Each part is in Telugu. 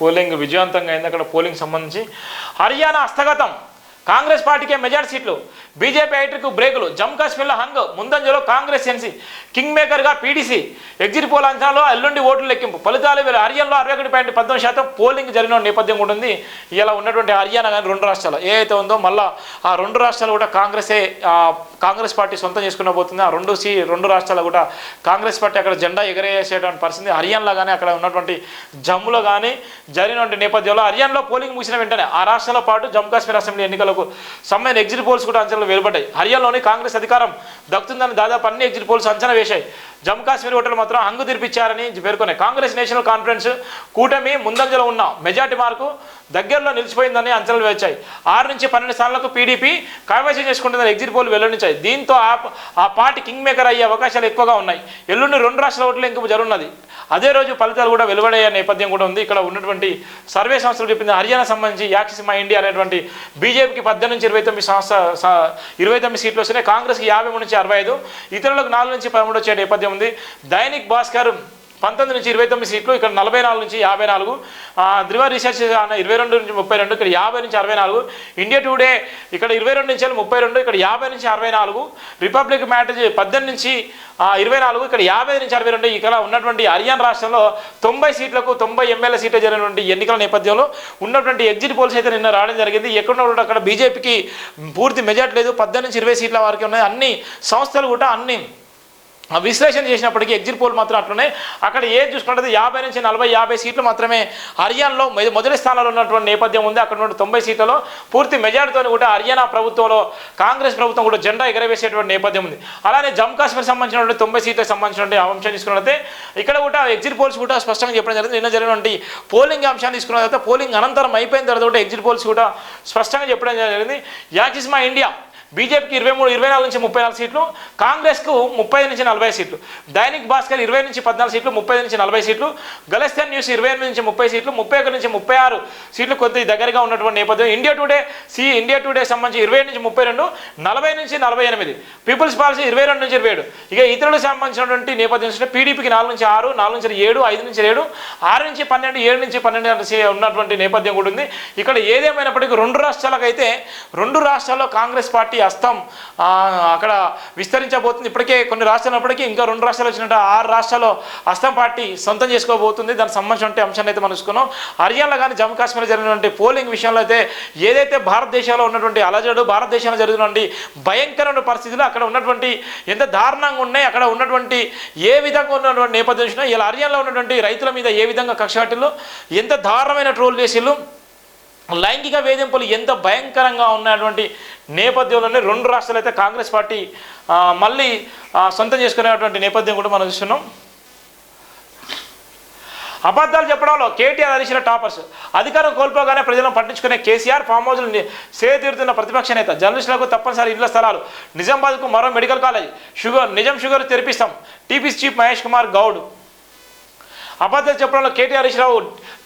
పోలింగ్ విజయవంతంగా అయింది. అక్కడ పోలింగ్ సంబంధించి హర్యానా హస్తగతం కాంగ్రెస్ పార్టీకే మెజార్టీ సీట్లు. బీజేపీ ఐటీకు బ్రేకులు. జమ్మూ కాశ్మీర్లో హంగ్. ముందంజలో కాంగ్రెస్ ఎన్సీ. కింగ్ మేకర్గా పీడీసీ ఎగ్జిట్ పోల్ అంచనాలో ఎల్లుండి ఓట్లు లెక్కింపు. ఫలితాలు వీళ్ళు హర్యానాలో అరవై ఒకటి పాయింట్ పద్దెనిమిది శాతం పోలింగ్ జరిగిన నేపథ్యం కూడా ఉంది. ఇలా ఉన్నటువంటి హర్యానా కానీ రెండు రాష్ట్రాలు ఏ అయితే ఉందో మళ్ళీ ఆ రెండు రాష్ట్రాలు కూడా కాంగ్రెసే కాంగ్రెస్ పార్టీ సొంతం చేసుకున్న పోతుంది. ఆ రెండు సీ రెండు రాష్ట్రాలు కూడా కాంగ్రెస్ పార్టీ అక్కడ జెండా ఎగరేసేటువంటి పరిస్థితి హర్యానాలో కానీ అక్కడ ఉన్నటువంటి జమ్ములో కానీ జరిగినటువంటి నేపథ్యంలో హర్యానాలో పోలింగ్ ముగిసిన వెంటనే ఆ రాష్ట్రంలో పాటు జమ్మూ కాశ్మీర్ అసెంబ్లీ ఎన్నికలకు సంబంధించిన ఎగ్జిట్ పోల్స్ కూడా అంచనాలు వెలువడ్డాయి. హర్యానాలోని కాంగ్రెస్ అధికారం దక్కుతుందని దాదాపు అన్ని ఎగ్జిట్ పోల్స్ అంచనా వేశాయి. జమ్మూ కాశ్మీర్ ఓటర్లు మాత్రం హంగు తీర్పిచ్చారని పేర్కొన్నాయి కాంగ్రెస్ నేషనల్ కాన్ఫరెన్స్ కూటమి ముందంజలో ఉన్న మెజార్టీ మార్కు దగ్గరలో నిలిచిపోయిందని అంచనాలు వేచాయి ఆరు నుంచి పన్నెండు స్థానాలకు పీడీపీ కైవసం చేసుకుంటుందని ఎగ్జిట్ పోల్ వెల్లడించాయి దీంతో ఆ ఆ పార్టీ కింగ్ మేకర్ అయ్యే అవకాశాలు ఎక్కువగా ఉన్నాయి. ఎల్లుండి రెండు రాష్ట్రాల ఓట్లు ఇంక జరుగున్నది అదే రోజు ఫలితాలు కూడా వెలువడయ్యే నేపథ్యం కూడా ఉంది. ఇక్కడ ఉన్నటువంటి సర్వే సంస్థలు చెప్పింది హర్యానా సంబంధించి యాక్సిస్ మై ఇండియా అనేటువంటి బీజేపీకి పద్దెనిమిది నుంచి ఇరవై తొమ్మిది సంస్థ ఇరవై తొమ్మిది సీట్లు వస్తున్నాయి. కాంగ్రెస్కి యాభై మూడు నుంచి అరవై ఐదు ఇతరులకు నాలుగు నుంచి పదమూడు వచ్చే నేపథ్యం ఉంది. దైనిక్ భాస్కర్ పంతొమ్మిది నుంచి ఇరవై తొమ్మిది సీట్లు ఇక్కడ నలభై నాలుగు నుంచి యాభై నాలుగు. ఆ, రీసెర్చ్ ఇరవై రెండు నుంచి ముప్పై రెండు ఇక్కడ యాభై నుంచి అరవై నాలుగు. ఇండియా టుడే ఇక్కడ ఇరవై రెండు నుంచి ముప్పై రెండు ఇక్కడ యాభై నుంచి అరవై నాలుగు. రిపబ్లిక్ మ్యాటర్ పద్దెనిమిది నుంచి ఇరవై నాలుగు ఇక్కడ యాభై నుంచి అరవై రెండు. ఇక్కడ ఉన్నటువంటి హర్యానా రాష్ట్రంలో తొంభై సీట్లకు తొంభై ఎమ్మెల్యే సీట్లు జరిగినటువంటి ఎన్నికల నేపథ్యంలో ఉన్నటువంటి ఎగ్జిట్ పోల్స్ అయితే నిన్న రావడం జరిగింది. ఎక్కడ కూడా అక్కడ బీజేపీకి పూర్తి మెజార్టీ లేదు. పద్దెనిమిది నుంచి ఇరవై సీట్ల వరకు ఉన్నాయి. అన్ని సంస్థలు కూడా అన్ని విశ్లేషణ చేసినప్పటికీ ఎగ్జిట్ పోల్ మాత్రం అట్లనే. అక్కడ ఏది చూసుకుంటే యాభై నుంచి నలభై యాభై సీట్లు మాత్రమే హర్యానాలో మొదటి స్థానంలో ఉన్నటువంటి నేపథ్యం ఉంది. అక్కడ ఉన్న తొంభై సీట్లలో పూర్తి మెజార్టీతో కూడా హర్యానా ప్రభుత్వంలో కాంగ్రెస్ ప్రభుత్వం కూడా జెండా ఎగరవేసేటువంటి నేపథ్యం ఉంది. అలానే జమ్మూ కాశ్మీర్ సంబంధించినటువంటి తొంభై సీట్లకు సంబంధించినటువంటి అంశం తీసుకున్నట్లయితే ఇక్కడ కూడా ఎగ్జిట్ పోల్స్ కూడా స్పష్టంగా చెప్పడం జరిగింది. నిన్న జరిగినటువంటి పోలింగ్ అంశాన్ని తీసుకున్న తర్వాత పోలింగ్ అనంతరం అయిపోయిన తర్వాత కూడా ఎగ్జిట్ పోల్స్ కూడా స్పష్టంగా చెప్పడం జరిగింది. యాక్సిస్ మా ఇండియా బీజేపీకి ఇరవై మూడు ఇరవై నాలుగు నుంచి ముప్పై నాలుగు సీట్లు కాంగ్రెస్కు ముప్పై నుంచి నలభై సీట్లు దైనిక్ భాస్కర్ ఇరవై నుంచి పద్నాలుగు సీట్లు ముప్పై నుంచి నలభై సీట్లు గలస్థాన్ న్యూస్ ఇరవై ఎనిమిది నుంచి ముప్పై సీట్లు ముప్పై ఒకటి నుంచి ముప్పై ఆరు సీట్లు కొద్ది దగ్గరగా ఉన్నటువంటి నేపథ్యం. India today C India today సంబంధించి ఇరవై నుంచి ముప్పై రెండు నలభై నుంచి నలభై ఎనిమిది పీపుల్స్ పాలసీ ఇరవై రెండు నుంచి ఇరవై ఏడు ఇక ఇతరులకు సంబంధించినటువంటి నేపథ్యం చూస్తే పీడీపీకి నాలుగు నుంచి ఆరు నాలుగు నుంచి ఏడు ఐదు నుంచి ఏడు ఆరు నుంచి పన్నెండు ఏడు నుంచి పన్నెండు ఉన్నటువంటి నేపథ్యం కూడా ఉంది. ఇక్కడ ఏదేమైనప్పటికీ రెండు రాష్ట్రాలకైతే రెండు రాష్ట్రాల్లో కాంగ్రెస్ పార్టీ హస్తం అక్కడ విస్తరించబోతుంది. ఇప్పటికే కొన్ని రాష్ట్రాలు ఉన్నప్పటికీ ఇంకా రెండు రాష్ట్రాలు వచ్చినట్టు ఆరు రాష్ట్రాల్లో హస్తం పార్టీ సొంతం చేసుకోబోతుంది. దానికి సంబంధించిన అంశాన్ని అయితే మనం చూసుకున్నాం. హర్యానాలో కానీ జమ్మూ కాశ్మీర్ జరిగినటువంటి పోలింగ్ విషయంలో అయితే ఏదైతే భారతదేశంలో ఉన్నటువంటి అలజడు భారతదేశంలో జరిగినటువంటి భయంకరమైన పరిస్థితులు అక్కడ ఉన్నటువంటి ఎంత దారుణంగా ఉన్నాయి అక్కడ ఉన్నటువంటి ఏ విధంగా ఉన్నటువంటి నేపథ్యం ఇలా హర్యానాలో ఉన్నటువంటి రైతుల మీద ఏ విధంగా కక్ష ఎంత దారుణమైన ట్రోల్ చేసిళ్ళు లైంగిక వేధింపులు ఎంత భయంకరంగా ఉన్నటువంటి నేపథ్యంలోనే రెండు రాష్ట్రాలు అయితే కాంగ్రెస్ పార్టీ మళ్ళీ సొంతం చేసుకునేటువంటి నేపథ్యం కూడా మనం చూస్తున్నాం. అబద్ధాలు చెప్పడంలో కేటీఆర్ అరిచిన టాపర్స్ అధికారం కోల్పోగానే ప్రజలను పట్టించుకునే కేసీఆర్ ఫామ్ హౌస్లు సేతీరుతున్న ప్రతిపక్ష నేత జర్నలిస్టులకు తప్పనిసరి ఇళ్ళ స్థలాలు నిజామాబాద్కు మరో medical college sugar Nizam sugar తెరిపిస్తాం TPC chief Mahesh Kumar Goud. అబద్ధ చెప్పడంలో కేటీఆర్ హరీష్రావు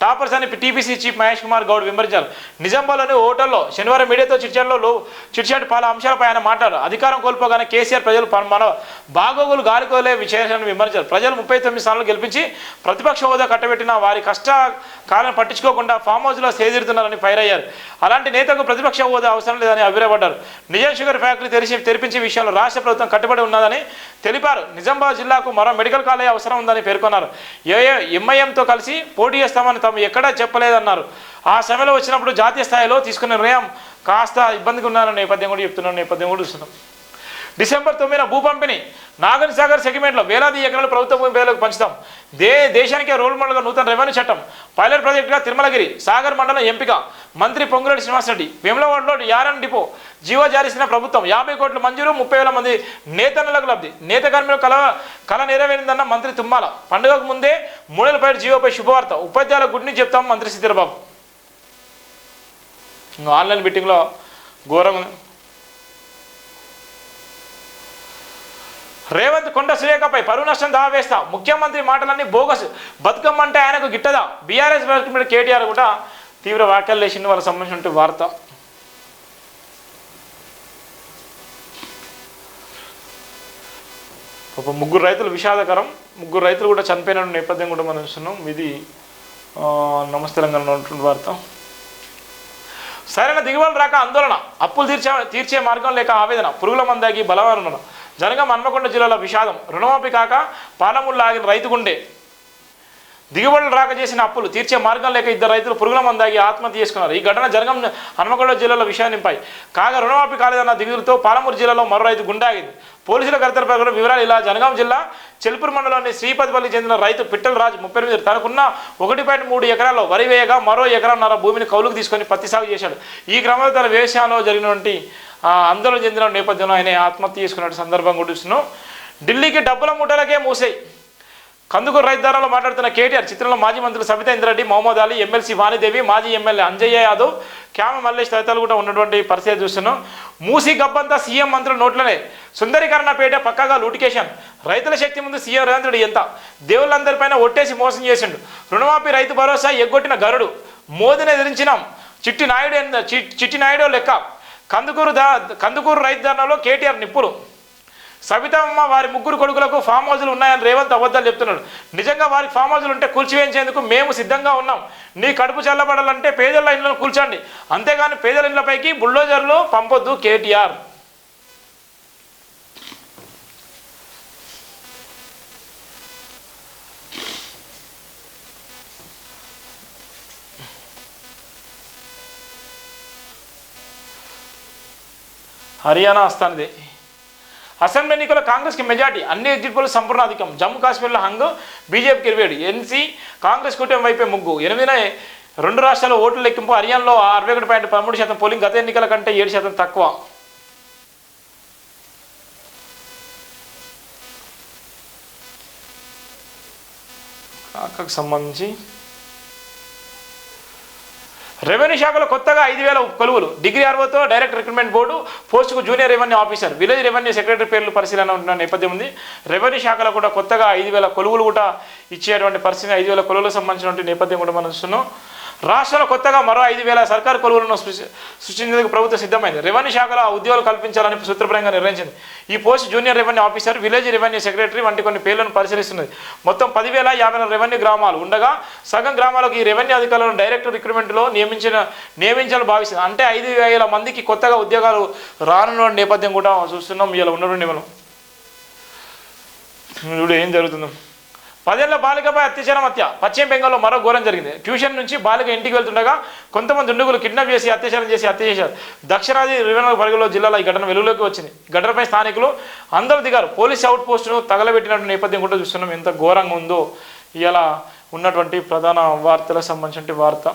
టాపర్స్ అని టీపీసీ చీఫ్ మహేష్ కుమార్ గౌడ్ విమర్శించారు. నిజామాబాద్లోని హోటల్లో శనివారం మీడియాతో చిట్చాట్లో లో చిట్చాటి పలు అంశాలపై ఆయన మాట్లాడారు. అధికారం కోల్పోగానే కేసీఆర్ ప్రజలు మన బాగోగులు గాలికోలే విశేషాన్ని విమర్శించారు. ప్రజలు ముప్పై తొమ్మిది స్థానాలు గెలిపించి ప్రతిపక్ష హోదా కట్టబెట్టిన వారి కష్ట కాలం పట్టించుకోకుండా ఫామ్ హౌస్లో సేదిరుతున్నారని ఫైర్ అయ్యారు. అలాంటి నేతకు ప్రతిపక్ష హోదా అవసరం లేదని అభిప్రాయపడ్డారు. నిజాం షుగర్ ఫ్యాక్టరీ తెరిచి తెరిపించే విషయంలో రాష్ట్ర ప్రభుత్వం కట్టుబడి ఉన్నదని తెలిపారు. నిజామాబాద్ జిల్లాకు మరో మెడికల్ కాలేజ్ అవసరం ఉందని పేర్కొన్నారు. ఏ ఎంఐఎంతో కలిసి పోటీ చేస్తామని తాము ఎక్కడా చెప్పలేదన్నారు. ఆ సమయంలో వచ్చినప్పుడు జాతీయ స్థాయిలో తీసుకున్న నిర్ణయం కాస్త ఇబ్బందిగా ఉన్నారన్న నేపథ్యం కూడా చెప్తున్న నేపథ్యం కూడా చూస్తున్నాం. డిసెంబర్ తొమ్మిదిన భూ పంపిణీ నాగన్ సాగర్ సెగ్మెంట్లో వేలాది ఎకరాలు ప్రభుత్వ భూమి పేదలకు పంచుతాం. దే దేశానికే రోల్ మోడల్గా నూతన రెవెన్యూ చట్టం. పైలట్ ప్రాజెక్టుగా తిరుమలగిరి సాగర్ మండలం ఎంపిక. మంత్రి పొంగులేటి శ్రీనివాసరెడ్డి వేములవాడలో యారన్ డిపో. జీవో జారీసిన ప్రభుత్వం యాభై కోట్ల మంజూరు ముప్పై వేల మంది నేతన్నలకు లబ్ధి. నేత కార్మికుల కల కళ నెరవేరిందన్న మంత్రి తుమ్మాల. పండుగకు ముందే మూడేళ్ళ పైన జీవోపై శుభవార్త. ఉపాధ్యాయుల గుడ్ని చెప్తాం మంత్రి సిద్ధిరబాబు. ఆన్లైన్ మీటింగ్లో ఘోరంగా రేవంత్ కొండ సురేఖపై పరువు నష్టం దావేస్తా ముఖ్యమంత్రి మాటలన్నీ బోగస్. బతుకమ్మ అంటే ఆయనకు గిట్టదా? బీఆర్ఎస్ మీద కేటీఆర్ కూడా తీవ్ర వ్యాఖ్యలు చేసింది వాళ్ళకి సంబంధించిన వార్త. ఒక ముగ్గురు రైతులు విషాదకరం. ముగ్గురు రైతులు కూడా చనిపోయిన నేపథ్యం కూడా మనం చూస్తున్నాం. ఇది నమస్తే తెలంగాణ ఉన్నటువంటి వార్త. సరైన దిగుబడులు రాక ఆందోళన. అప్పులు తీర్చే తీర్చే మార్గం లేక ఆవేదన. పురుగుల మందాగి బలవరణ జనగం హన్మకొండ జిల్లాలో విషాదం. రుణమాఫీ కాక పాలముళ్ళు ఆగిన రైతు గుండె. దిగుబడులు రాక చేసిన అప్పులు తీర్చే మార్గం లేక ఇద్దరు రైతులు పురుగుల మందాగి ఆత్మహత్య చేసుకున్నారు. ఈ ఘటన జనగం హన్మకొండ జిల్లాలో విషయాన్నిపై కాగా రుణమాఫీ కాలేదన్న దిగులతో పాలమూరు జిల్లాలో మరో రైతు గుండాగింది. పోలీసుల కర్తల ప్రకారం వివరాలు ఇలా. జనగాం జిల్లా చెల్పూరు మండలంలోని శ్రీపతిపల్లికి చెందిన రైతు పిట్టల రాజు ముప్పై ఎనిమిది తనకున్న ఒకటి పాయింట్ మూడు ఎకరాల్లో వరి వేయగా మరో ఎకరాన్నర భూమిని కౌలుకు తీసుకొని పత్తి సాగు చేశాడు. ఈ క్రమంలో తన వ్యవసాయంలో జరిగినటువంటి ఆందోళన చెందిన నేపథ్యంలో ఆయన ఆత్మహత్య చేసుకున్న సందర్భం కూడా ఢిల్లీకి డబ్బుల మూటలకే మూసాయి. కందుకూరు రైతు రైతుదారులో మాట్లాడుతున్న కేటీఆర్ చిత్రంలో మాజీ మంత్రులు సబితా ఇంద్రెడ్డి మహమ్మద్ అలీ ఎమ్మెల్సీ వాణిదేవి మాజీ ఎమ్మెల్యే అంజయ్య యాదవ్ క్యామ మల్లేష్ తదితరులు కూడా ఉన్నటువంటి పరిస్థితి చూస్తున్నాం. మూసి గబ్బంతా సీఎం మంత్రుల నోట్లనే. సుందరీకరణ పేట పక్కాగా లూటికేషన్. రైతుల శక్తి ముందు సీఎం రేవంత్ రెడ్డి ఎంత? దేవుళ్ళందరిపైన ఒట్టేసి మోసం చేసిండు. రుణమాఫీ రైతు భరోసా ఎగ్గొట్టిన గరుడు. మోదీని ఎదిరించినాం. చిట్టి నాయుడు చిట్టి నాయుడు లెక్క. కందుకూరు దా కందుకూరు రైతు ధర్నాలో కేటీఆర్ నిప్పులు. సబితమ్మ వారి ముగ్గురు కొడుకులకు ఫామ్ హౌజులు ఉన్నాయని రేవంత్ అబద్ధాలు చెప్తున్నాడు. నిజంగా వారికి ఫామ్ హౌజులు ఉంటే కూల్చివేయించేందుకు మేము సిద్ధంగా ఉన్నాం. నీ కడుపు చల్లబడాలంటే పేదల ఇళ్ళను కూల్చండి. అంతేగాని పేదల ఇళ్ళపైకి బుల్డోజర్లు పంపొద్దు కేటీఆర్. హర్యానా వస్తానిది అసెంబ్లీ ఎన్నికల్లో కాంగ్రెస్కి మెజార్టీ అన్ని ఎగ్జిట్ పోలు సంపూర్ణ అధికం జమ్మూ కాశ్మీర్లో హంగ్ బీజేపీకి ఇరవై ఎన్సీ కాంగ్రెస్ కూటమి వైపే ముగ్గు. ఎనిమిదిన రెండు రాష్ట్రాల్లో ఓట్ల లెక్కింపు హర్యానాలో అరవై ఒకటి పాయింట్ పదమూడు శాతం పోలింగ్ గత ఎన్నికల కంటే ఏడు శాతం తక్కువ. కాకకు సంబంధించి రెవెన్యూ శాఖలో కొత్తగా ఐదు వేల కొలువులు. డిగ్రీ అర్హతతో డైరెక్ట్ రిక్రూట్మెంట్ బోర్డు పోస్టుకు junior revenue officer. Village revenue secretary పేర్లు పరిశీలన ఉన్న నేపథ్యం ఉంది. రెవెన్యూ శాఖలో కూడా కొత్తగా ఐదు వేల కొలువులు కూడా ఇచ్చేటువంటి పరిస్థితి ఐదు వేల కొలువులకు సంబంధించినటువంటి నేపథ్యం కూడా మనం చూస్తున్నాం. రాష్ట్రంలో కొత్తగా మరో ఐదు వేల సర్కారు కొలువులను సృష్టించేందుకు ప్రభుత్వం సిద్ధమైంది. రెవెన్యూ శాఖలో ఉద్యోగాలు కల్పించాలని సూత్రప్రాయంగా నిర్ణయించింది. ఈ post junior revenue officer village revenue secretary వంటి కొన్ని పేర్లను పరిశీలిస్తున్నది. మొత్తం పదివేల యాభై రెవెన్యూ గ్రామాలు ఉండగా సగం గ్రామాలకు ఈ రెవెన్యూ అధికారులను డైరెక్ట్ రిక్రూట్మెంట్లో నియమించిన నియమించాలని భావిస్తుంది అంటే ఐదు వేల మందికి కొత్తగా ఉద్యోగాలు రానున్న నేపథ్యం కూడా చూస్తున్నాం. ఇలా ఉన్నటువంటి మనం. ఇప్పుడు ఏం జరుగుతుందో. పదేళ్ళ బాలికపై అత్యాచారం హత్య. పశ్చిమ బెంగాల్లో మరో ఘోరం జరిగింది. ట్యూషన్ నుంచి బాలిక ఇంటికి వెళ్తుండగా కొంతమంది దుండగులు కిడ్నాప్ చేసి అత్యాచారం చేసి హత్య చేశారు. దక్షిణాది రెవెన్యూ పరిధిలో జిల్లాలో ఈ ఘటన వెలుగులోకి వచ్చింది. ఘటనపై స్థానికులు అందరూ దిగారు. పోలీస్ అవుట్ పోస్టును తగలబెట్టినటువంటి నేపథ్యం కూడా చూస్తున్నాం. ఎంత ఘోరంగా ఉందో ఇలా ఉన్నటువంటి ప్రధాన వార్తలకు సంబంధించిన వార్త.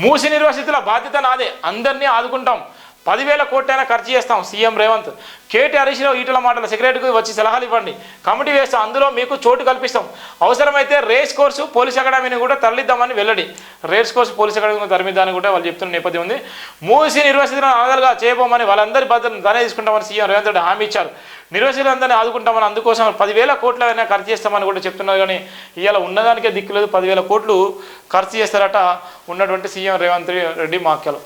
మూసి నిర్వాసితుల బాధ్యత నాదే. అందరినీ ఆదుకుంటాం. పదివేల కోట్లైనా ఖర్చు చేస్తాం సీఎం రేవంత్. కేటీ హరీష్ రావు ఈటల మాటల సెక్రటరీకి వచ్చి సలహాలు ఇవ్వండి. కమిటీ వేస్తాం అందులో మీకు చోటు కల్పిస్తాం. అవసరమైతే రేస్ కోర్సు పోలీస్ అకాడమీని కూడా తరలిద్దామని వెల్లడి రేస్ కోర్సు పోలీస్ అకాడమీని తరలిద్దామని కూడా వాళ్ళు చెప్తున్న నేపథ్యం ఉంది. మూసి నిర్వాసితులను ఆదాలుగా చేయబోమని వాళ్ళందరి బాధ్యతను తానే తీసుకుంటామని సీఎం రేవంత్ రెడ్డి హామీ ఇచ్చారు. నిర్వసితులందరినీ ఆదుకుంటామని అందుకోసం పదివేల కోట్లైనా ఖర్చు చేస్తామని కూడా చెప్తున్నారు కానీ ఇవాళ ఉన్నదానికే దిక్కు లేదు. పదివేల కోట్లు ఖర్చు చేస్తారట ఉన్నటువంటి సీఎం రేవంత్ రెడ్డి మాఖ్యలు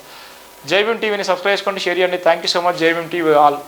జై టీవీని సబ్స్క్రైబ్ చేసుకోండి షేర్ చేయండి. Thank you so much Jai TV all.